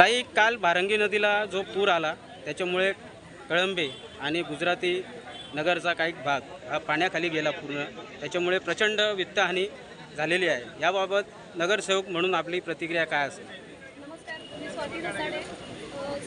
ताई काल भारंगी नदीला जो पूर आला त्याच्यामुळे कळंबे आणि गुजराती नगरचा काही भाग हा पाण्याखाली गेला पूर्ण. त्याच्यामुळे प्रचंड वित्तहानी झालेली आहे. याबाबत नगरसेवक म्हणून आपली प्रतिक्रिया काय असेल? मी स्वाती देसाडे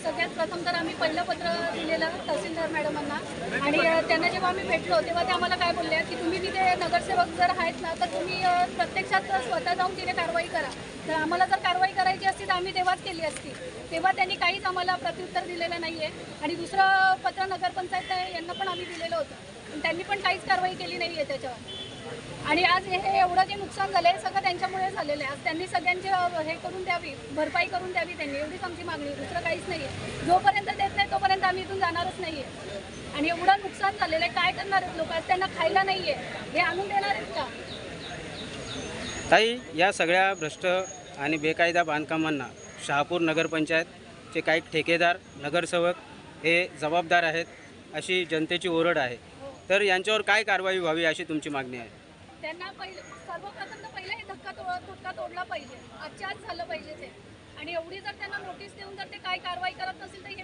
सगळ्यात प्रथम तर आम्ही पहिलं पत्र दिलेलं तहसीलदार मॅडमांना. आणि त्यांना जेव्हा आम्ही भेटलो तेव्हा ते आम्हाला काय बोलले की तुम्ही तिथे नगरसेवक जर आहेत ना तर तुम्ही प्रत्यक्षात स्वतः जाऊन तिथे कारवाई करा. तर आम्हाला जर कारवाई करायची असती तर आम्ही तेव्हाच केली असती. तेव्हा त्यांनी काहीच आम्हाला प्रत्युत्तर दिलेलं नाही आहे आणि दुसरं पत्र नगरपंचायत यांना पण आम्ही दिलेलं होतं. त्यांनी पण काहीच कारवाई केली नाही आहे त्याच्यावर. आणि आज हे एवढं जे नुकसान झालं आहे सगळं त्यांच्यामुळे झालेलं आहे. आज त्यांनी सगळ्यांचे हे करून द्यावी भरपाई करून द्यावी त्यांनी. एवढीच आमची मागणी दुसरं काहीच नाही आहे जोपर्यंत देत नाही तोपर्यंत आम्ही इथून जाणारच नाही आहे आणि एवढं नुकसान झालेलं आहे. काय करणार आहेत लोक? आज त्यांना खायला नाही आहे हे आणून देणार आहेत का? ताई या सगळ्या भ्रष्ट आणि बेकायदा बांधकामांना शहापूर नगरपंचायतचे काही ठेकेदार नगरसेवक हे जबाबदार आहेत अशी जनतेची ओरड आहे. तर यांच्यावर काय कारवाई व्हावी अशी तुमची मागणी आहे? त्यांना पहिले सर्वप्रथम तर पहिले हे धक्का तो धक्का तोडला पाहिजे. आजच्या आज झालं पाहिजे ते आणि एवढी जर त्यांना नोटीस देऊन जर ते काय कारवाई करत नसेल तर हे